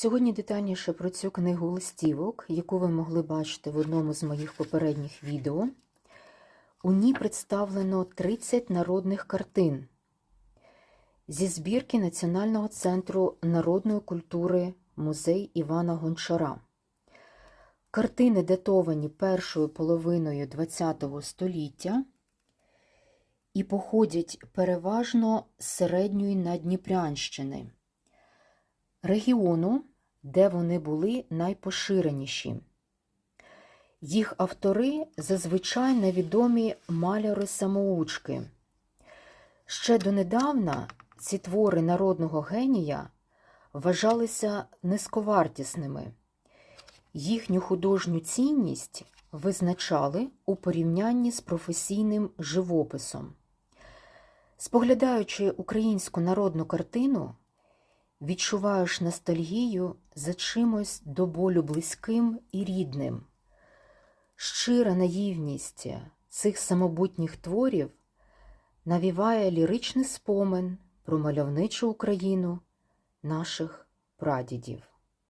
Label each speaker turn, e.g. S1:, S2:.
S1: Сьогодні детальніше про цю книгу листівок, яку ви могли бачити в одному з моїх попередніх відео. У ній представлено 30 народних картин зі збірки Національного центру народної культури музей Івана Гончара. Картини датовані першою половиною ХХ століття і походять переважно з середньої Надніпрянщини, регіону, де вони були найпоширеніші. Їх автори зазвичай невідомі маляри-самоучки. Ще донедавна ці твори народного генія вважалися низьковартісними. Їхню художню цінність визначали у порівнянні з професійним живописом. Споглядаючи українську народну картину, відчуваєш ностальгію за чимось до болю близьким і рідним. Щира наївність цих самобутніх творів навіває ліричний спомин про мальовничу Україну наших прадідів.